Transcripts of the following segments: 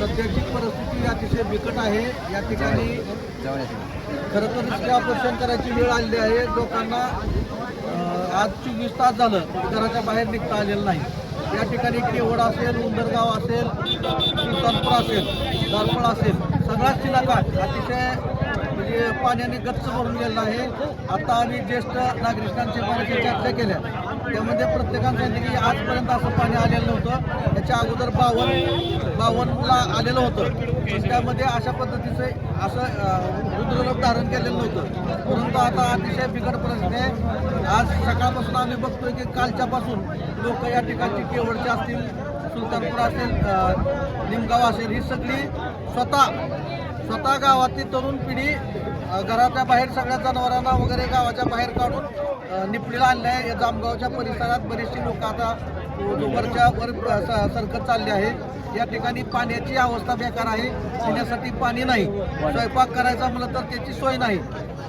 सध्याची परिस्थिती अतिशय बिकट आहे. या ठिकाणी खरं तर रिक्षा ऑपरेशन करायची वेळ आलेली आहे. लोकांना आज चोवीस तास झालं घराच्या बाहेर निघता आलेलं नाही. या ठिकाणी केवड असेल उंदरगाव असेल सुलतानपूर असेल दारपळ असेल सगळाच इलाका अतिशय पाण्याने गच्च भरून गेलेला आहे. आता आम्ही ज्येष्ठ नागरिकांची बऱ्याचशा चर्चा केल्या. त्यामध्ये प्रत्येकानं सांगितलं की आजपर्यंत असं पाणी आलेलं नव्हतं. त्याच्या अगोदर बावन्न बावन्नला आलेलं होतं. त्यामध्ये अशा पद्धतीचं असं अं, रुद्ररूप धारण केलेलं नव्हतं. परंतु आता अतिशय बिकट परिस्थिती आहे. आज सकाळपासून आम्ही बघतोय की कालच्यापासून लोक या ठिकाणची केवळचे असतील सुलतानपूर असेल निमगाव असेल ही सगळी स्वतः स्वतः गावातली तरुण पिढी घराच्या बाहेर सगळ्या जनावरांना वगैरे गावाच्या बाहेर काढून निपडीला आणलं आहे या जामगावच्या परिसरात बरीचशी लोक आता वरच्या वर स- सरकत चालली आहेत. या ठिकाणी पाण्याची अवस्था बेकार आहे. पिण्यासाठी पाणी नाही. स्वयंपाक करायचा म्हणलं तर त्याची सोय नाही.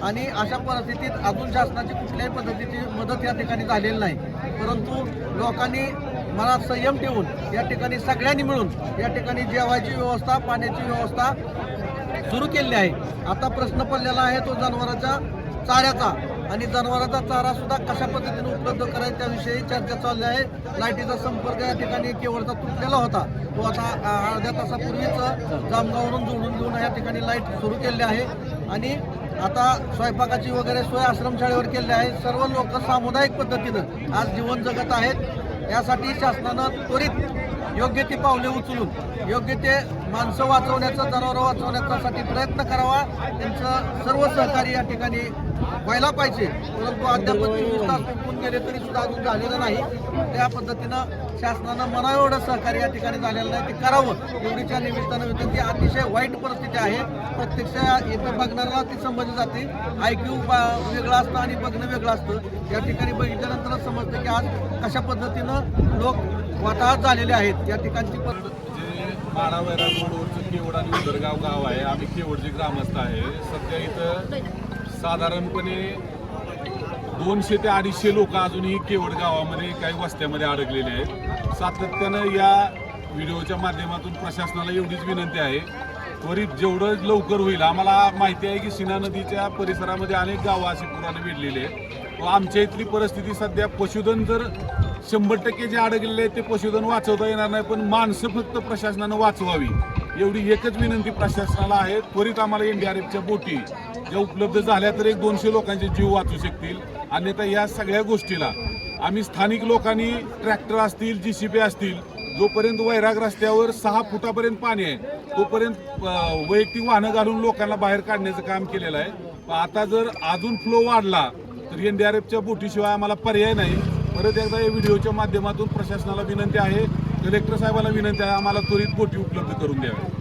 आणि अशा परिस्थितीत अजून शासनाची कुठल्याही पद्धतीची मदत या ठिकाणी झालेली नाही. परंतु लोकांनी मनात संयम ठेवून या ठिकाणी सगळ्यांनी मिळून या ठिकाणी जेवायची व्यवस्था पाण्याची व्यवस्था सुरू केलेली आहे. आता प्रश्न पडलेला आहे तो जनावरांच्या चाऱ्याचा. आणि जनावरांचा चारा सुद्धा कशा पद्धतीने उपलब्ध करायचा त्याविषयी चर्चा चालली आहे. लाईटीचा संपर्क या ठिकाणी केवळचा तुटलेला होता. तो आता अर्ध्या तासापूर्वीच जामगावरून जोडून घेऊन या ठिकाणी लाइट सुरू केली आहे. आणि आता स्वयंपाकाची वगैरे सोय आश्रमशाळेवर केली आहे. सर्व लोक सामुदायिक पद्धतीनं आज जीवन जगत आहेत. यासाठी शासनानं त्वरित योग्य ती पावले उचलून योग्य ते माणसं वाचवण्याचा जनावरं वाचवण्यासाठी प्रयत्न करावा. त्यांचं सर्व सहकार्य या ठिकाणी व्हायला पाहिजे. परंतु अद्याप चोवीस तास चुकून गेले तरी सुद्धा अजून झालेलं नाही. त्या पद्धतीनं शासनानं मना एवढं सहकार्य या ठिकाणी झालेलं नाही. ते करावं. एवढीच्या निमित्तानं विनंती अतिशय वाईट परिस्थिती आहे. प्रत्यक्ष इथं बघणाऱ्याला ती समजली जाते. आयक्यू वेगळं असतं आणि बघणं वेगळं असतं. या ठिकाणी बघितल्यानंतरच समजतं की आज कशा पद्धतीनं लोक वाताहत झालेले आहेत. या ठिकाणची पद्धत माडा रोडवरचं केवड आणि उदरगाव गाव आहे. आम्ही केवडचे ग्रामस्थ आहे. सध्या इथं साधारणपणे दोनशे ते अडीचशे लोक अजूनही केवड गावामध्ये काही वस्त्यामध्ये अडकलेले आहेत. सातत्यानं या व्हिडिओच्या माध्यमातून प्रशासनाला एवढीच विनंती आहे त्वरित जेवढं लवकर होईल आम्हाला माहिती आहे की सीना नदीच्या परिसरामध्ये अनेक गावं अशी पुराने भेटलेली आहेत. व आमच्या इथली परिस्थिती सध्या पशुधन जर शंभर टक्के जे अडकलेले आहेत ते पशुधन वाचवता येणार नाही पण माणसं फक्त प्रशासनानं वाचवावी. एवढी एकच विनंती प्रशासनाला आहे. त्वरित आम्हाला एनडीआरएफच्या बोटी ज्या उपलब्ध झाल्या तर एक दोनशे लोकांचे जीव वाचू शकतील. अन्यथा या सगळ्या गोष्टीला आम्ही स्थानिक लोकांनी ट्रॅक्टर असतील जी सी बी असतील जोपर्यंत वैराग रस्त्यावर सहा फुटापर्यंत पाणी आहे तोपर्यंत वैयक्तिक वाहनं घालून लोकांना बाहेर काढण्याचं काम केलेलं आहे. पण आता जर अजून फ्लो वाढला तर एनडीआरएफच्या बोटीशिवाय आम्हाला पर्याय नाही. परत एकदा या व्हिडिओच्या माध्यमातून प्रशासनाला विनंती आहे कलेक्टर साहेबांना विनंती आहे आम्हाला त्वरित बोटी उपलब्ध करून द्याव्या